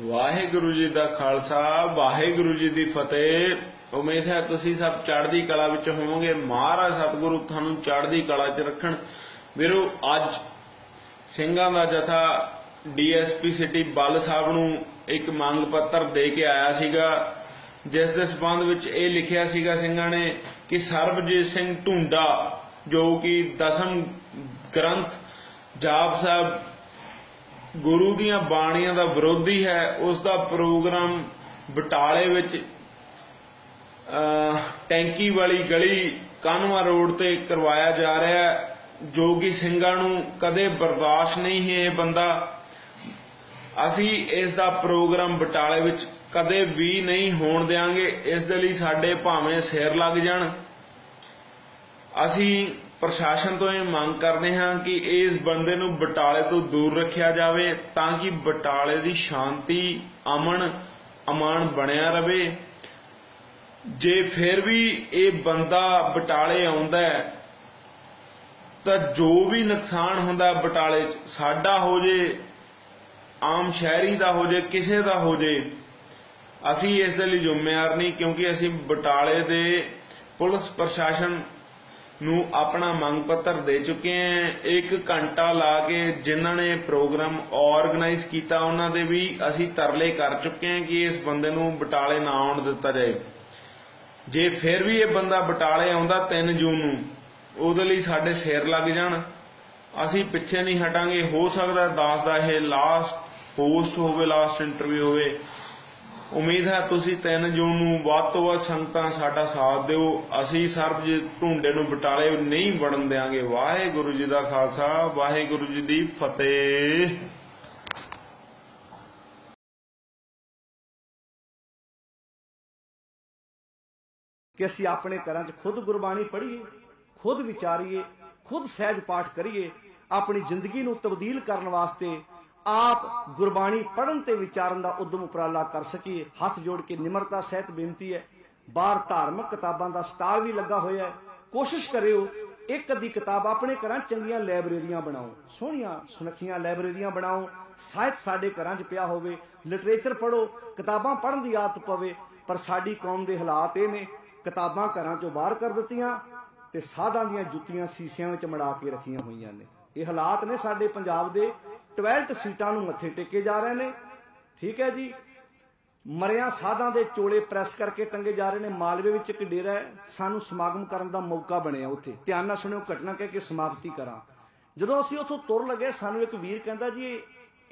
ਵਾਹਿਗੁਰੂ ਜੀ ਦਾ ਖਾਲਸਾ, ਵਾਹਿਗੁਰੂ ਜੀ ਦੀ ਫਤਿਹ। ਉਮੀਦ ਹੈ ਤੁਸੀਂ ਸਭ ਚੜ੍ਹਦੀ ਕਲਾ ਵਿੱਚ ਹੋਵੋਗੇ। ਮਹਾਰਾਜ ਸਤਿਗੁਰੂ ਤੁਹਾਨੂੰ ਚੜ੍ਹਦੀ ਕਲਾ 'ਚ ਰੱਖਣ। ਵੀਰੋ, ਅੱਜ ਸਿੰਘਾਂ ਦਾ ਜਥਾ ਡੀਐਸਪੀ ਸਿਟੀ ਬੱਲ ਸਾਹਿਬ ਨੂੰ ਇੱਕ ਮੰਗ ਪੱਤਰ ਦੇ ਕੇ ਆਇਆ ਸੀਗਾ, ਜਿਸ ਦੇ ਸਬੰਧ ਵਿੱਚ ਇਹ ਲਿਖਿਆ ਸੀਗਾ ਸਿੰਘਾਂ ਨੇ ਕਿ ਸਰਬਜੀਤ ਸਿੰਘ ਢੁੰਡਾ, ਜੋ ਕਿ ਦਸਮ ਗ੍ਰੰਥ ਜਾਪ ਸਾਹਿਬ ਗੁਰੂ ਦੀਆਂ ਬਾਣੀਆਂ ਦਾ ਵਿਰੋਧੀ ਹੈ, ਉਸ ਦਾ ਪ੍ਰੋਗਰਾਮ ਬਟਾਲੇ ਵਿੱਚ ਟੈਂਕੀ ਵਾਲੀ ਗਲੀ ਕਾਨਵਾ ਰੋਡ ਤੇ ਕਰਵਾਇਆ ਜਾ ਰਿਹਾ ਹੈ। ਜੋ ਕਿ ਸਿੰਘਾਂ ਨੂੰ ਕਦੇ ਬਰਦਾਸ਼ਤ ਨਹੀਂ ਹੈ ਇਹ ਬੰਦਾ। ਅਸੀਂ ਇਸ ਦਾ ਪ੍ਰੋਗਰਾਮ ਬਟਾਲੇ ਵਿੱਚ ਕਦੇ ਵੀ ਨਹੀਂ ਹੋਣ ਦੇਵਾਂਗੇ ਇਸ ਦੇ ਲਈ ਸਾਡੇ ਭਾਵੇਂ ਸਿਰ ਲੱਗ ਜਾਣ। ਅਸੀਂ ਪ੍ਰਸ਼ਾਸਨ ਤੋਂ ਇਹ ਮੰਗ ਕਰਦੇ ਹਾਂ ਕਿ ਇਸ ਬੰਦੇ ਨੂੰ ਬਟਾਲੇ ਤੋਂ ਦੂਰ ਰੱਖਿਆ ਜਾਵੇ ਤਾਂ ਕਿ ਬਟਾਲੇ ਦੀ ਸ਼ਾਂਤੀ, ਅਮਨ, ਅਮਾਨ ਬਣਿਆ ਰਵੇ। ਜੇ ਫਿਰ ਵੀ ਇਹ ਬੰਦਾ ਬਟਾਲੇ ਆਉਂਦਾ ਹੈ, ਤਾਂ ਜੋ ਵੀ ਨੁਕਸਾਨ ਹੁੰਦਾ ਬਟਾਲੇ 'ਚ, ਸਾਡਾ ਹੋ ਜੇ, ਆਮ ਸ਼ਹਿਰੀ ਦਾ ਹੋ ਜੇ, ਕਿਸੇ ਦਾ ਹੋ ਜੇ, ਅਸੀਂ ਇਸ ਦੇ ਲਈ ਜ਼ਿੰਮੇਵਾਰ ਨਹੀਂ ਕਿਉਂਕਿ ਅਸੀਂ ਬਟਾਲੇ ਦੇ ਪੁਲਿਸ ਪ੍ਰਸ਼ਾਸਨ ਨੂੰ ਆਪਣਾ ਮੰਗ ਪੱਤਰ ਦੇ ਚੁੱਕੇ ਹਾਂ ਇੱਕ ਘੰਟਾ ਲਾ ਕੇ ਜਿਨ੍ਹਾਂ ਨੇ ਪ੍ਰੋਗਰਾਮ ਆਰਗੇਨਾਈਜ਼ ਕੀਤਾ, ਉਹਨਾਂ ਦੇ ਵੀ ਅਸੀਂ ਤਰਲੇ ਕਰ ਚੁੱਕੇ ਹਾਂ ਕਿ ਇਸ ਬੰਦੇ ਨੂੰ ਬਟਾਲੇ ਨਾ ਆਉਣ ਦਿੱਤਾ ਜਾਏ। ਜੇ ਫਿਰ ਵੀ ਇਹ ਬੰਦਾ ਬਟਾਲੇ ਆਉਂਦਾ 3 ਜੂਨ ਨੂੰ, ਉਹਦੇ ਲਈ ਸਾਡੇ ਸਿਰ ਲੱਗ ਜਾਣ। ਅਸੀਂ ਪਿੱਛੇ ਨਹੀਂ ਹਟਾਂਗੇ। ਹੋ ਸਕਦਾ 10 ਦਾ ਇਹ ਲਾਸਟ ਪੋਸਟ ਹੋਵੇ ਲਾਸਟ ਇੰਟਰਵਿਊ ਹੋਵੇ। ਉਮੀਦ ਹੈ ਤੁਸੀਂ 3 ਜੂਨ ਨੂੰ ਵੱਧ ਤੋਂ ਵੱਧ ਸੰਗਤਾਂ ਸਾਡਾ ਸਾਥ ਦਿਓ। ਅਸੀਂ ਸਰਬਜੀਤ ਢੁੰਡੇ ਨੂੰ ਬਟਾਲੇ ਨਹੀਂ ਵੜਨ ਦੇਵਾਂਗੇ ਵਾਹਿਗੁਰੂ ਜੀ ਦਾ ਖਾਲਸਾ, ਵਾਹਿਗੁਰੂ ਜੀ ਦੀ ਫਤਿਹ। ਕਿ ਅਸੀਂ ਆਪਣੇ ਘਰਾਂ 'ਚ ਖੁਦ ਗੁਰਬਾਣੀ ਪੜ੍ਹੀਏ, ਖੁਦ ਵਿਚਾਰੀਏ, ਖੁਦ ਸਹਿਜ ਪਾਠ ਕਰੀਏ, ਆਪਣੀ ਜ਼ਿੰਦਗੀ ਨੂੰ ਤਬਦੀਲ ਕਰਨ ਵਾਸਤੇ ਆਪ ਗੁਰਬਾਣੀ ਪੜਨ ਤੇ ਵਿਚਾਰਨ ਦਾ ਉਦਮ ਉਪਰਾਲਾ ਕਰ ਸਕੀਏ। ਹੱਥ ਜੋੜ ਕੇ ਨਿਮਰਤਾ ਸਹਿਤ ਬੇਨਤੀ ਹੈ। ਬਾਹਰ ਧਾਰਮਿਕ ਕਿਤਾਬਾਂ ਦਾ ਸਟਾਲ ਵੀ ਲੱਗਾ ਹੋਇਆ ਹੈ। ਕੋਸ਼ਿਸ਼ ਕਰਿਓ, ਇੱਕ ਅੱਧੀ ਕਿਤਾਬ ਆਪਣੇ ਘਰਾਂ ਚੰਗੀਆਂ ਲਾਇਬ੍ਰੇਰੀਆਂ ਬਣਾਓ। ਸੋਹਣੀਆਂ, ਸੁਨੱਖੀਆਂ ਲਾਇਬ੍ਰੇਰੀਆਂ ਬਣਾਓ। ਸਾਹਿਤ ਸਾਡੇ ਘਰਾਂ 'ਚ ਪਿਆ ਹੋਵੇ। ਲਿਟਰੇਚਰ ਪੜੋ ਕਿਤਾਬਾਂ ਪੜਨ ਦੀ ਆਦਤ ਪਵੇ। ਪਰ ਸਾਡੀ ਕੌਮ ਦੇ ਹਾਲਾਤ ਇਹ ਨੇ, ਕਿਤਾਬਾਂ ਘਰਾਂ 'ਚੋਂ ਬਾਹਰ ਕਰ ਦਿੱਤੀਆਂ ਤੇ ਸਾਧਾਂ ਦੀਆਂ ਜੁੱਤੀਆਂ ਸੀਸਿਆਂ ਵਿੱਚ ਮੜਾ ਕੇ ਰੱਖੀਆਂ ਹੋਈਆਂ ਨੇ। ਇਹ ਹਾਲਾਤ ਨੇ ਸਾਡੇ ਪੰਜਾਬ ਦੇ। 12 ਸੀਟਾਂ ਨੂੰ ਮੱਥੇ ਟੇਕੇ ਜਾ ਰਹੇ ਨੇ। ਠੀਕ ਹੈ ਜੀ। ਮਰਿਆਂ ਸਾਧਾਂ ਦੇ ਚੋਲੇ ਪ੍ਰੈਸ ਕਰਕੇ ਟੰਗੇ ਜਾ ਰਹੇ ਨੇ। ਮਾਲਵੇ ਵਿੱਚ ਇੱਕ ਡੇਰਾ ਹੈ। ਸਾਨੂੰ ਸਮਾਗਮ ਕਰਨ ਦਾ ਮੌਕਾ ਬਣਿਆ ਉੱਥੇ। ਧਿਆਨ ਨਾਲ ਸੁਣਿਓ, ਘਟਨਾ ਕਹਿ ਕੇ ਸਮਾਪਤੀ ਕਰਾਂ। ਜਦੋਂ ਅਸੀਂ ਉੱਥੋਂ ਤੁਰ ਲੱਗੇ, ਸਾਨੂੰ ਇੱਕ ਵੀਰ ਕਹਿੰਦਾ, ਜੀ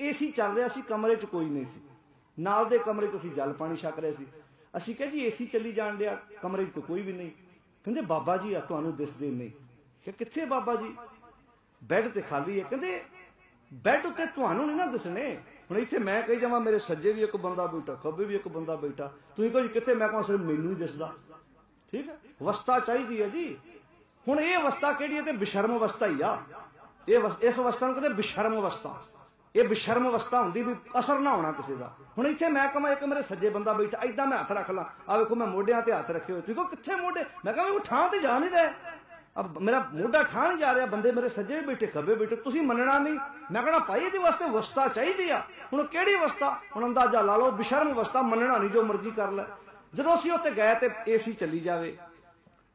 ਏਸੀ ਚੱਲ ਰਿਹਾ ਸੀ, ਕਮਰੇ 'ਚ ਕੋਈ ਨਹੀਂ ਸੀ। ਨਾਲ ਦੇ ਕਮਰੇ 'ਚ ਅਸੀਂ ਜਲ ਪਾਣੀ ਛਕ ਰਹੇ ਸੀ। ਅਸੀਂ ਕਿਹਾ, ਜੀ, ਏਸੀ ਚੱਲੀ ਜਾਣ ਡਿਆ। ਕਮਰੇ 'ਚ ਕੋਈ ਵੀ ਨਹੀਂ। ਕਹਿੰਦੇ, ਬਾਬਾ ਜੀ ਆ ਤੁਹਾਨੂੰ ਦਿਸਦੇ ਨਹੀਂ। ਕਿ ਕਿੱਥੇ ਬਾਬਾ ਜੀ? ਬੈੱਡ ਤੇ ਖਾਲੀ ਹੈ। ਕਹਿੰਦੇ ਬੈੱਡ ਉੱਤੇ ਤੁਹਾਨੂੰ ਨਹੀਂ ਨਾ ਦਿਸਣੇ। ਹੁਣ ਇੱਥੇ ਮੈਂ ਕਹੀ ਜਾਵਾਂ, ਮੇਰੇ ਸੱਜੇ ਵੀ ਇੱਕ ਬੰਦਾ ਬੈਠਾ, ਖੱਬੇ ਵੀ ਇੱਕ ਬੰਦਾ ਬੈਠਾ। ਤੁਸੀਂ ਕਹੋ ਜੀ, ਕਿੱਥੇ ਮੈਂ ਕਹਾਂ ਸਿਰ ਮੈਨੂੰ ਹੀ ਦਿਸਦਾ। ਠੀਕ ਹੈ? ਵਸਤਾ ਚਾਹੀਦੀ ਹੈ ਜੀ। ਹੁਣ ਇਹ ਅਵਸਥਾ ਕਿਹੜੀ ਹੈ ਤੇ ਬਿਸ਼ਰਮ ਅਵਸਥਾ ਹੀ ਆ। ਇਹ ਇਸ ਅਵਸਥਾ ਨੂੰ ਕਹਿੰਦੇ ਬਿਸ਼ਰਮ ਅਵਸਥਾ। ਇਹ ਬਿਸ਼ਰਮ ਅਵਸਥਾ ਹੁੰਦੀ ਵੀ ਅਸਰ ਨਾ ਹੋਣਾ ਕਿਸੇ ਦਾ। ਹੁਣ ਇੱਥੇ ਮੈਂ ਕਹਾਂ, ਇੱਕ ਮੇਰੇ ਸੱਜੇ ਬੰਦਾ ਬੈਠਾ ਐਦਾਂ ਮੈਂ ਹੱਥ ਰੱਖ ਲਾਂ। ਆ ਵੇਖੋ, ਮੈਂ ਮੋਢਿਆਂ ਤੇ ਹੱਥ ਰੱਖੇ ਹੋਏ। ਤੁਸੀਂ ਕਹੋ, ਕਿੱਥੇ ਮੋਢੇ? ਮੈਂ ਕਹਾਂ ਉਹ ਥਾਂ ਤੇ ਜਾ ਨਹੀਂ ਰਹੇ। ਅਬ ਮੇਰਾ ਮੋਢਾ ਠਾਂ ਨਹੀਂ ਜਾ ਰਿਹਾ, ਬੰਦੇ ਮੇਰੇ ਸੱਜੇ ਵੀ ਬੈਠੇ, ਖੱਬੇ ਬੈਠੇ, ਤੁਸੀਂ ਮੰਨਣਾ ਨਹੀਂ। ਮੈਂ ਕਹਣਾ, ਭਾਈ, ਇਹਦੇ ਵਾਸਤੇ ਅਵਸਥਾ ਚਾਹੀਦੀ ਆ। ਹੁਣ ਕਿਹੜੀ ਅਵਸਥਾ ਹੁਣ ਅੰਦਾਜ਼ਾ ਲਾ ਲਓ, ਬਿਸ਼ਰਮ ਅਵਸਥਾ ਮੰਨਣਾ ਨਹੀਂ, ਜੋ ਮਰਜ਼ੀ ਕਰ ਲੈ। ਜਦੋਂ ਅਸੀਂ ਉੱਥੇ ਗਏ ਤੇ ਏਸੀ ਚੱਲੀ ਜਾਵੇ,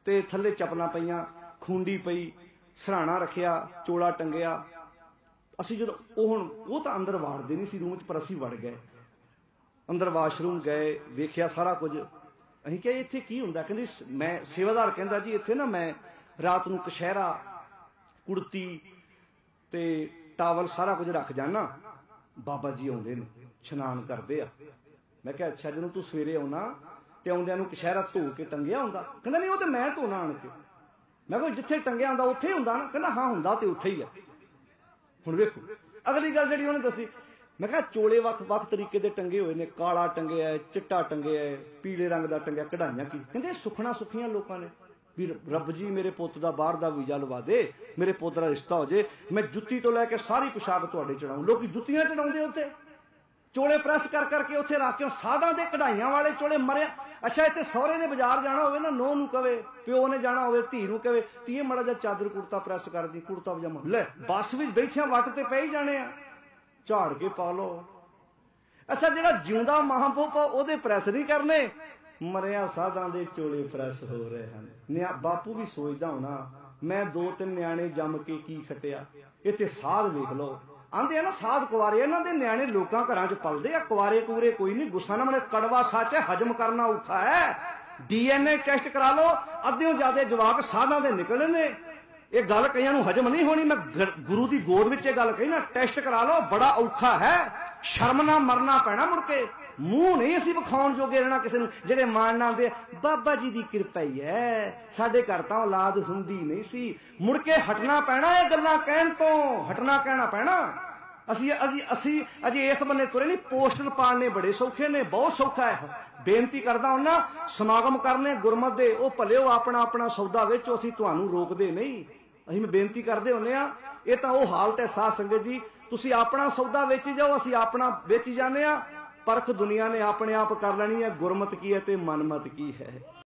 ਤੇ ਥੱਲੇ ਚਪਲਾਂ ਪਈਆਂ, ਖੁੰਡੀ ਪਈ, ਸਰਾਣਾ ਰੱਖਿਆ, ਚੋਲਾ ਟੰਗਿਆ। ਅਸੀਂ ਜਦੋਂ, ਉਹ ਹੁਣ, ਉਹ ਤਾਂ ਅੰਦਰ ਵਾੜਦੇ ਨਹੀਂ ਸੀ ਰੂਮ 'ਚ, ਪਰ ਅਸੀਂ ਵੜ ਗਏ। ਅੰਦਰ ਵਾਸ਼ਰੂਮ ਗਏ, ਵੇਖਿਆ ਸਾਰਾ ਕੁਝ। ਅਸੀਂ ਕਿਹਾ, ਇੱਥੇ ਕੀ ਹੁੰਦਾ? ਕਹਿੰਦੀ ਮੈਂ ਸੇਵਾਦਾਰ ਕਹਿੰਦਾ ਜੀ, ਇੱਥੇ ਨਾ ਮੈਂ ਰਾਤ ਨੂੰ ਕਸ਼ਹਿਰਾ, ਕੁੜਤੀ ਤੇ ਟਾਵਲ ਸਾਰਾ ਕੁਝ ਰੱਖ ਜਾਣਾ ਬਾਬਾ ਜੀ ਆਉਂਦੇ ਨੇ, ਇਸ਼ਨਾਨ ਕਰਦੇ ਆ। ਮੈਂ ਕਿਹਾ, ਅੱਛਾ, ਜਦੋਂ ਤੂੰ ਸਵੇਰੇ ਆਉਣਾ ਤੇ ਆਉਂਦਿਆਂ ਨੂੰ ਕਸ਼ਹਿਰਾ ਧੋ ਕੇ ਟੰਗਿਆ ਹੁੰਦਾ? ਕਹਿੰਦਾ, ਨਹੀਂ, ਉਹ ਤੇ ਮੈਂ ਧੋਣਾ ਆਣ ਕੇ। ਮੈਂ ਕਿਹਾ, ਜਿੱਥੇ ਟੰਗਿਆ ਹੁੰਦਾ, ਉੱਥੇ ਹੀ ਹੁੰਦਾ ਨਾ? ਕਹਿੰਦਾ, ਹਾਂ, ਹੁੰਦਾ ਤੇ ਉੱਥੇ ਹੀ ਆ। ਹੁਣ ਵੇਖੋ, ਅਗਲੀ ਗੱਲ ਜਿਹੜੀ ਉਹਨੇ ਦੱਸੀ। ਮੈਂ ਕਿਹਾ, ਚੋਲੇ ਵੱਖ ਵੱਖ ਤਰੀਕੇ ਦੇ ਟੰਗੇ ਹੋਏ ਨੇ। ਕਾਲਾ ਟੰਗਿਆ ਚਿੱਟਾ ਟੰਗਿਆ ਹੈ, ਪੀਲੇ ਰੰਗ ਦਾ ਟੰਗਿਆ, ਕਢਾਈਆਂ ਕੀ? ਕਹਿੰਦੇ ਸੁਖਣਾ ਸੁਖੀਆਂ ਲੋਕਾਂ ਨੇ। ਵੀ ਰੱਬ ਜੀ ਮੇਰੇ ਪੁੱਤ ਦਾ ਬਾਹਰ ਦਾ ਵੀਜ਼ਾ ਲਵਾ ਦੇ ਮੇਰੇ ਪੁੱਤ ਦਾ ਰਿਸ਼ਤਾ ਹੋ ਜੇ ਮੈਂ ਜੁੱਤੀ ਤੋਂ ਲੈ ਕੇ ਸਾਰੀ ਪੁਸ਼ਾਕ ਤੁਹਾਡੇ ਚੜਾਉਂ। ਲੋਕੀ ਜੁੱਤੀਆਂ ਚੜਾਉਂਦੇ ਉੱਤੇ ਚੋਲੇ ਪ੍ਰੈਸ ਕਰ ਕਰਕੇ ਉੱਥੇ ਰੱਖ ਕੇ ਸਾਧਾਂ ਦੇ ਕਢਾਈਆਂ ਵਾਲੇ ਚੋਲੇ ਮਰਿਆ। ਅੱਛਾ ਇੱਥੇ ਸਹੁਰੇ ਨੇ ਬਾਜ਼ਾਰ ਜਾਣਾ ਹੋਵੇ ਨਾ ਨੋ ਨੂੰ ਕਵੇ ਪਿਓ ਨੇ ਜਾਣਾ ਹੋਵੇ ਧੀ ਨੂੰ ਕਵੇ ਧੀਏ ਮੜਾ ਜਾ ਚਾਦਰ ਕੁੜਤਾ ਪ੍ਰੈਸ ਕਰਦੀ ਕੁੜਤਾ ਪਜਾਮਾ। ਲੈ ਬੱਸ ਵਿੱਚ ਬੈਠਿਆਂ ਵੱਟ ਤੇ ਪੈ ਹੀ ਜਾਣੇ ਆ। ਝਾੜ ਕੇ ਪਾ ਲਓ। ਅੱਛਾ ਜਿਹੜਾ ਜਿਉਂਦਾ ਮਹਾਂਪੁੱਪ ਆ, ਉਹਦੇ ਪ੍ਰੈਸ ਨਹੀਂ ਕਰਨੇ। ਮਰਿਆ ਸਾਧਾਂ ਦੇ ਚੋਲੇ ਪ੍ਰੈਸ ਹੋ ਰਹੇ ਹਨ। ਨਿਆ, ਬਾਪੂ ਵੀ ਸੋਚਦਾ ਹੋਣਾ, ਮੈਂ ਦੋ ਤਿੰਨ ਨਿਆਣੇ ਜੰਮ ਕੇ ਕੀ ਖਟਿਆ? ਇੱਥੇ ਸਾਧ ਵੇਖ ਲਓ। ਆਂਦੇ ਆ ਨਾ ਸਾਧ ਕੁਵਾਰੇ, ਇਹਨਾਂ ਦੇ ਨਿਆਣੇ ਲੋਕਾਂ ਘਰਾਂ 'ਚ ਪਲਦੇ ਆ। ਕੁਵਾਰੇ ਕੁਵਰੇ ਕੋਈ ਨਹੀਂ, ਗੁੱਸਾ ਨਾ ਮਨੇ ਕੜਵਾ ਸੱਚ ਹੈ, ਹਜਮ ਕਰਨਾ ਔਖਾ ਹੈ। ਡੀਐਨਏ ਟੈਸਟ ਕਰਾ ਲਓ, ਅੱਧਿਓਂ ਜ਼ਿਆਦਾ ਜਵਾਕ ਸਾਧਾਂ ਦੇ ਨਿਕਲਣੇ ਨੇ। ਇਹ ਗੱਲ ਕਈਆਂ ਨੂੰ ਹਜਮ ਨਹੀਂ ਹੋਣੀ, ਮੈਂ ਗੁਰੂ ਦੀ ਗੋਦ ਵਿੱਚ ਇਹ ਗੱਲ ਕਹੀ ਨਾ, ਟੈਸਟ ਕਰਾ ਲਓ, ਬੜਾ ਔਖਾ ਹੈ। ਸ਼ਰਮ ਨਾਲ ਮਰਨਾ ਪੈਣਾ ਮੁੜ ਕੇ। ਮੂੰਹ ਨਹੀਂ ਅਸੀਂ ਵਿਖਾਉਣ ਜੋਗੇ ਰਹਿਣਾ ਕਿਸੇ ਨੂੰ। ਜਿਹੜੇ ਮਾਣ ਨਾਲ ਦੇ ਬਾਬਾ ਜੀ ਦੀ ਕਿਰਪਾ ਹੀ ਹੈ। ਸਾਡੇ ਘਰ ਤਾਂ ਔਲਾਦ ਹੁੰਦੀ ਨਹੀਂ ਸੀ। ਮੁੜ ਕੇ ਹਟਣਾ ਪੈਣਾ ਇਹ ਗੱਲਾਂ ਕਹਿਣ ਤੋਂ। ਹਟਣਾ ਕਹਿਣਾ ਪੈਣਾ। ਅਸੀਂ ਅਸੀਂ ਅਸੀਂ ਅਜੇ ਇਸ ਬੰਨੇ ਤੁਰੇ ਨਹੀਂ। ਪੋਸਟਰ ਪਾੜਨੇ ਬੜੇ ਸੌਖੇ ਨੇ, ਬਹੁਤ ਸੌਖਾ ਹੈ। ਬੇਨਤੀ ਕਰਦਾ ਹੁੰਨਾ ਸਮਾਗਮ ਕਰਨੇ ਗੁਰਮਤ ਦੇ, ਉਹ ਭਲਿਓ ਆਪਣਾ ਆਪਣਾ ਸੌਦਾ ਵਿੱਚ ਅਸੀਂ ਤੁਹਾਨੂੰ ਰੋਕਦੇ ਨਹੀਂ। ਅਸੀਂ ਮੈਂ ਬੇਨਤੀ ਕਰਦੇ ਹੁੰਨੇ ਆ ਇਹ ਤਾਂ ਉਹ ਹਾਲਤ ਹੈ ਸਾਧ ਸੰਗਤ ਜੀ। ਤੁਸੀਂ ਆਪਣਾ ਸੌਦਾ ਵੇਚੀ ਜਾਓ, ਅਸੀਂ ਆਪਣਾ ਵੇਚੀ ਜਾਂਦੇ ਆ ਪਰਖ ਦੁਨੀਆ ਨੇ ਆਪਣੇ ਆਪ ਕਰ ਲੈਣੀ ਹੈ, ਗੁਰਮਤ ਕੀ ਹੈ ਤੇ ਮਨਮਤ ਕੀ ਹੈ।